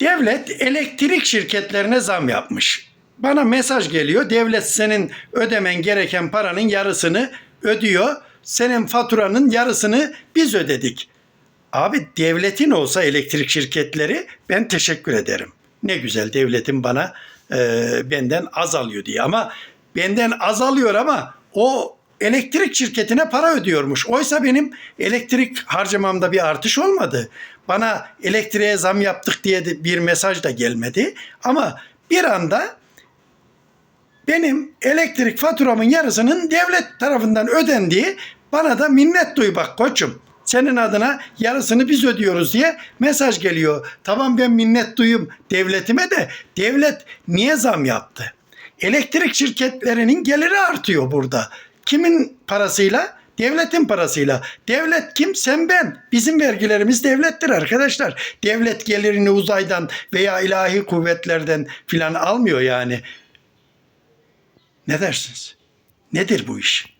Devlet elektrik şirketlerine zam yapmış. Bana mesaj geliyor. Devlet senin ödemen gereken paranın yarısını ödüyor. Senin faturanın yarısını biz ödedik. Abi devletin olsa elektrik şirketleri ben teşekkür ederim. Ne güzel devletin bana e, benden az alıyor diye ama benden az alıyor ama o elektrik şirketine para ödüyormuş. Oysa benim elektrik harcamamda bir artış olmadı. Bana elektriğe zam yaptık diye bir mesaj da gelmedi. Ama bir anda benim elektrik faturamın yarısının devlet tarafından ödendiği bana da minnet duy bak koçum. Senin adına yarısını biz ödüyoruz diye mesaj geliyor. Tamam ben minnet duyayım devletime de devlet niye zam yaptı? Elektrik şirketlerinin geliri artıyor burada. Kimin parasıyla? Devletin parasıyla. Devlet kim? Sen ben. Bizim vergilerimiz devlettir arkadaşlar. Devlet gelirini uzaydan veya ilahi kuvvetlerden filan almıyor yani. Ne dersiniz? Nedir bu iş?